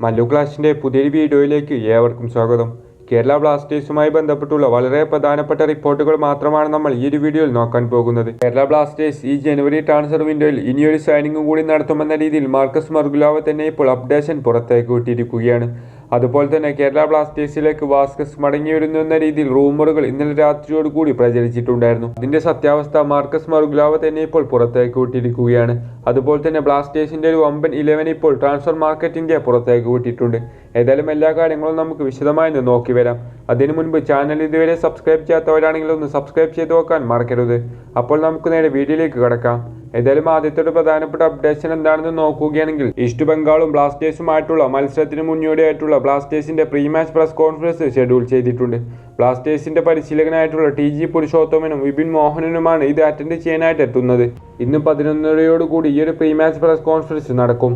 മല്ലു ക്ലാസിന്റെ പുതിയൊരു വീഡിയോയിലേക്ക് ഏവർക്കും സ്വാഗതം. കേരള ബ്ലാസ്റ്റേഴ്സുമായി ബന്ധപ്പെട്ടുള്ള വളരെ പ്രധാനപ്പെട്ട റിപ്പോർട്ടുകൾ മാത്രമാണ് നമ്മൾ ഈ ഒരു വീഡിയോയിൽ നോക്കാൻ പോകുന്നത്. കേരള ബ്ലാസ്റ്റേഴ്സ് ഈ ജനുവരി ട്രാൻസ്ഫർ വിൻഡോയിൽ ഇനിയൊരു സൈനിങ്ങും കൂടി നടത്തുമെന്ന രീതിയിൽ മാർക്കസ് മർഗുലാവ തന്നെ ഇപ്പോൾ അപ്ഡേഷൻ പുറത്തേക്ക് വിട്ടിരിക്കുകയാണ്. അതുപോലെ തന്നെ കേരള ബ്ലാസ്റ്റേഴ്സിലേക്ക് വാസ്കസ് മടങ്ങി വരുന്നു എന്ന രീതിയിൽ റൂമറുകൾ ഇന്നലെ രാത്രിയോട് കൂടി പ്രചരിച്ചിട്ടുണ്ടായിരുന്നു. അതിന്റെ സത്യാവസ്ഥ മാർക്കസ് മറുഗ്ലാവ തന്നെ ഇപ്പോൾ പുറത്തേക്ക് വിട്ടിരിക്കുകയാണ്. അതുപോലെ തന്നെ ബ്ലാസ്റ്റേഴ്സിന്റെ ഒരു വമ്പൻ ഇലവൻ ഇപ്പോൾ ട്രാൻസ്ഫർ മാർക്കറ്റിന്റെ പുറത്തേക്ക് വിട്ടിട്ടുണ്ട്. ഏതായാലും എല്ലാ കാര്യങ്ങളും നമുക്ക് വിശദമായി ഒന്ന് നോക്കി വരാം. അതിനു മുൻപ് ചാനൽ ഇതുവരെ സബ്സ്ക്രൈബ് ചെയ്യാത്തവരാണെങ്കിൽ ഒന്ന് സബ്സ്ക്രൈബ് ചെയ്ത് നോക്കാൻ മറക്കരുത്. അപ്പോൾ നമുക്ക് നേരെ വീഡിയോയിലേക്ക് കടക്കാം. ഏതായാലും ആദ്യത്തെ ഒരു പ്രധാനപ്പെട്ട അപ്ഡേഷൻ എന്താണെന്ന് നോക്കുകയാണെങ്കിൽ ഈസ്റ്റ് ബംഗാളും ബ്ലാസ്റ്റേഴ്സുമായിട്ടുള്ള മത്സരത്തിന് മുന്നോടിയായിട്ടുള്ള ബ്ലാസ്റ്റേഴ്സിന്റെ pre match press conference schedule ചെയ്തിട്ടുണ്ട്. ബ്ലാസ്റ്റേഴ്സിന്റെ പരിശീലകനായിട്ടുള്ള ടി ജി പുരുഷോത്തമനും വിപിൻ മോഹനനുമാണ് ഇത് അറ്റൻഡ് ചെയ്യാനായിട്ട് എത്തുന്നത്. ഇന്ന് പതിനൊന്നരയോടുകൂടി ഈ ഒരു പ്രീ മാച്ച് പ്രസ് കോൺഫറൻസ് നടക്കും.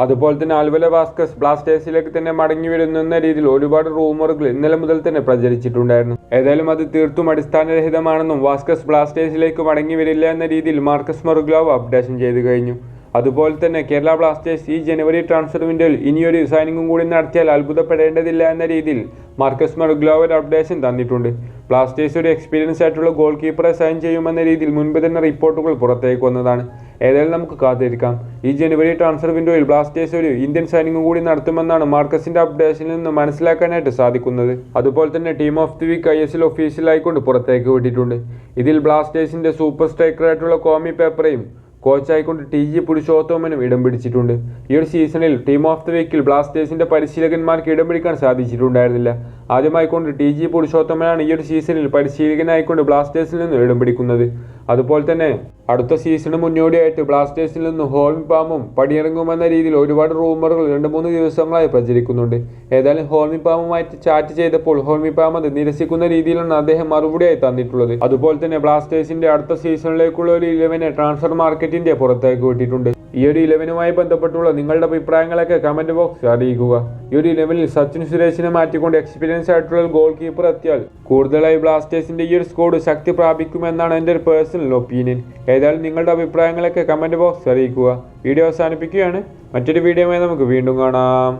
അതുപോലെ തന്നെ ആൽവല വാസ്കസ് ബ്ലാസ്റ്റേഴ്സിലേക്ക് തന്നെ മടങ്ങി വരുന്നു എന്ന രീതിയിൽ ഒരുപാട് റൂമറുകൾ ഇന്നലെ മുതൽ തന്നെ പ്രചരിച്ചിട്ടുണ്ടായിരുന്നു. ഏതായാലും അത് തീർത്തും അടിസ്ഥാനരഹിതമാണെന്നും വാസ്കസ് ബ്ലാസ്റ്റേഴ്സിലേക്ക് മടങ്ങി വരില്ല എന്ന രീതിയിൽ മാർക്കസ് മറുഗ്ലാവ് അപ്ഡേഷൻ ചെയ്തു കഴിഞ്ഞു. അതുപോലെ തന്നെ കേരള ബ്ലാസ്റ്റേഴ്സ് ഈ ജനുവരി ട്രാൻസ്ഫർ വിൻഡോയിൽ ഇനിയൊരു സൈനിങ്ങും കൂടി നടത്തിയാൽ അത്ഭുതപ്പെടേണ്ടതില്ല എന്ന രീതിയിൽ മാർക്കസ് മറുഗ്ലാവ് ഒരു അപ്ഡേഷൻ തന്നിട്ടുണ്ട്. ബ്ലാസ്റ്റേഴ്സ് ഒരു എക്സ്പീരിയൻസ് ആയിട്ടുള്ള ഗോൾ കീപ്പറെ സൈൻ ചെയ്യുമെന്ന രീതിയിൽ മുൻപ് തന്നെ റിപ്പോർട്ടുകൾ പുറത്തേക്ക് വന്നതാണ്. ഏതായാലും നമുക്ക് കാത്തിരിക്കാം. ഈ ജനുവരി ട്രാൻസ്ഫർ വിൻഡോയിൽ ബ്ലാസ്റ്റേഴ്സ് ഒരു ഇന്ത്യൻ സൈനിങ് കൂടി നടത്തുമെന്നാണ് മാർക്കസിന്റെ അപ്ഡേഷനിൽ നിന്ന് മനസ്സിലാക്കാനായിട്ട് സാധിക്കുന്നത്. അതുപോലെ തന്നെ team of the week I S L ഒഫീഷ്യലായിക്കൊണ്ട് പുറത്തേക്ക് വിട്ടിട്ടുണ്ട്. ഇതിൽ ബ്ലാസ്റ്റേഴ്സിന്റെ സൂപ്പർ സ്ട്രൈക്കറായിട്ടുള്ള കോമി പേപ്പറേയും കോച്ചായിക്കൊണ്ട് ടി ജി പുരുഷോത്തമനും ഇടം പിടിച്ചിട്ടുണ്ട്. ഈ ഒരു സീസണിൽ ടീം ഓഫ് ദി വീക്കിൽ ബ്ലാസ്റ്റേഴ്സിന്റെ പരിശീലകന്മാർക്ക് ഇടം പിടിക്കാൻ സാധിച്ചിട്ടുണ്ടായിരുന്നില്ല. ആദ്യമായിക്കൊണ്ട് ടി ജി പുരുഷോത്തമനാണ് ഈ ഒരു സീസണിൽ പരിശീലകനായിക്കൊണ്ട് ബ്ലാസ്റ്റേഴ്സിൽ നിന്ന് ഇടം പിടിക്കുന്നത്. അതുപോലെ തന്നെ അടുത്ത സീസണ് മുന്നോടിയായിട്ട് ബ്ലാസ്റ്റേഴ്സിൽ നിന്ന് ഹോമി പാമും പടിയിറങ്ങുമെന്ന രീതിയിൽ ഒരുപാട് റൂമറുകൾ രണ്ട് മൂന്ന് ദിവസങ്ങളായി പ്രചരിക്കുന്നുണ്ട്. ഏതായാലും ഹോൾമി പാമുമായിട്ട് ചാറ്റ് ചെയ്തപ്പോൾ ഹോൾമി പാം അത് നിരസിക്കുന്ന രീതിയിലാണ് അദ്ദേഹം മറുപടിയായി തന്നിട്ടുള്ളത്. അതുപോലെ തന്നെ ബ്ലാസ്റ്റേഴ്സിന്റെ അടുത്ത സീസണിലേക്കുള്ള ഒരു ഇലവനെ ട്രാൻസ്ഫർ മാർക്കറ്റിന്റെ പുറത്തേക്ക് വിട്ടിട്ടുണ്ട്. ഈ ഒരു ഇലവനുമായി ബന്ധപ്പെട്ടുള്ള നിങ്ങളുടെ അഭിപ്രായങ്ങളൊക്കെ കമന്റ് ബോക്സ് അറിയിക്കുക. ഈ ഒരു ഇലവനിൽ സച്ചിൻ സുരേഷിനെ മാറ്റിക്കൊണ്ട് എക്സ്പീരിയൻസ് ആയിട്ടുള്ള ഗോൾ കീപ്പർ എത്തിയാൽ കൂടുതലായി ബ്ലാസ്റ്റേഴ്സിന്റെ ഈ ഒരു സ്കോഡ് ശക്തി പ്രാപിക്കുമെന്നാണ് എന്റെ ഒരു പേഴ്സണൽ ഒപ്പീനിയൻ ഏതായാലും നിങ്ങളുടെ അഭിപ്രായങ്ങളൊക്കെ കമന്റ് ബോക്സ് അറിയിക്കുക. വീഡിയോ അവസാനിപ്പിക്കുകയാണ്. മറ്റൊരു വീഡിയോയുമായി നമുക്ക് വീണ്ടും കാണാം.